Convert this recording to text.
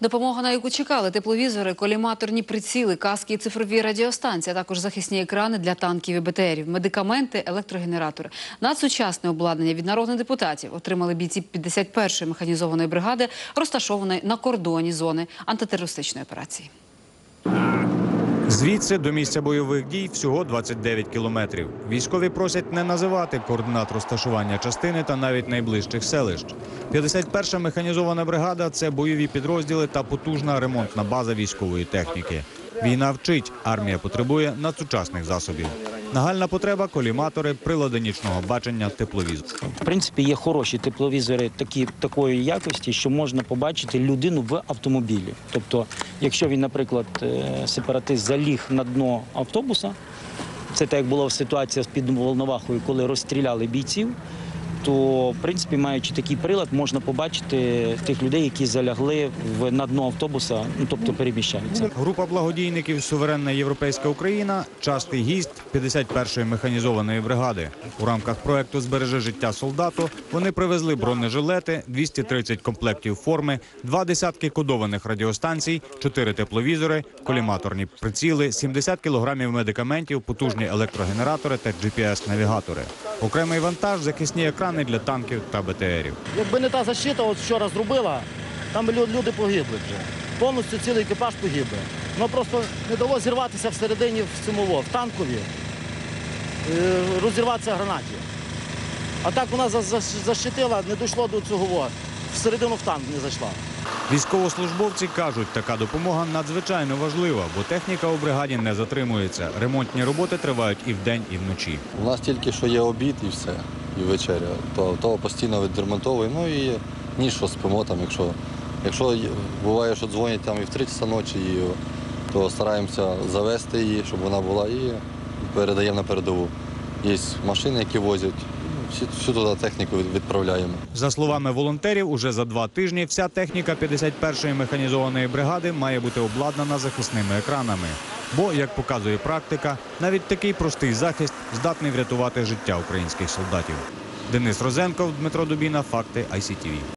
Допомога, на яку чекали тепловізори, коліматорні приціли, каски і цифрові радіостанції, а також захисні екрани для танків і БТРів, медикаменти, електрогенератори. Надсучасне обладнання від народних депутатів отримали бійці 51-ї механізованої бригади, розташованої на кордоні зони антитерористичної операції. Звідси до місця бойових дій всього 29 кілометрів. Військові просять не називати координат розташування частини та навіть найближчих селищ. 51-ша механізована бригада це бойові підрозділи та потужна ремонтна база військової техніки. Війна вчить, армія потребує надсучасних засобів. Нагальна потреба коліматори, прилади нічного бачення, тепловізор. В принципі, є хороші тепловізори такі, такої якості, що можна побачити людину в автомобілі. Тобто, якщо він, наприклад, е, сепаратист заліг на дно автобуса, це так як була ситуація з під Волновахою, коли розстріляли бійців, то в принципі, маючи такий прилад, можна побачити тих людей, які залягли в на дно автобуса, ну тобто переміщаються. Група благодійників Суверенна Європейська Україна частий гість 51-ї механізованої бригади. У рамках проекту Збережи життя солдату вони привезли бронежилети, 230 комплектів форми, два десятки кодованих радіостанцій, чотири тепловізори, коліматорні приціли, 70 кілограмів медикаментів, потужні електрогенератори та GPS-навігатори. Окремий вантаж захисні екрани для танків та БТРів. Якби не та защита, от вчора зробила, там люди погибли вже. Повністю цілий екіпаж погиб. би. Ну просто не дало зірватися всередині в цьому в танкові, е, розірватися гранаті. А так вона за- за- защитила, не дійшло до цього. Всередину в танк не зайшла. Військовослужбовці кажуть, така допомога надзвичайно важлива, бо техніка у бригаді не затримується. Ремонтні роботи тривають і вдень, і вночі. У нас тільки що є обід і все, і вечеря. То, то постійно відремонтовує. Ну і ніж що спимо там, якщо, якщо буває, що дзвонять там і в 3 часа ночі, і, то стараємося завести її, щоб вона була, і передаємо на передову. Є машини, які возять. Всю туди техніку відправляємо. За словами волонтерів, уже за два тижні вся техніка 51-ї механізованої бригади має бути обладнана захисними екранами. Бо, як показує практика, навіть такий простий захист здатний врятувати життя українських солдатів. Денис Розенков, Дмитро Дубіна, факти ICTV.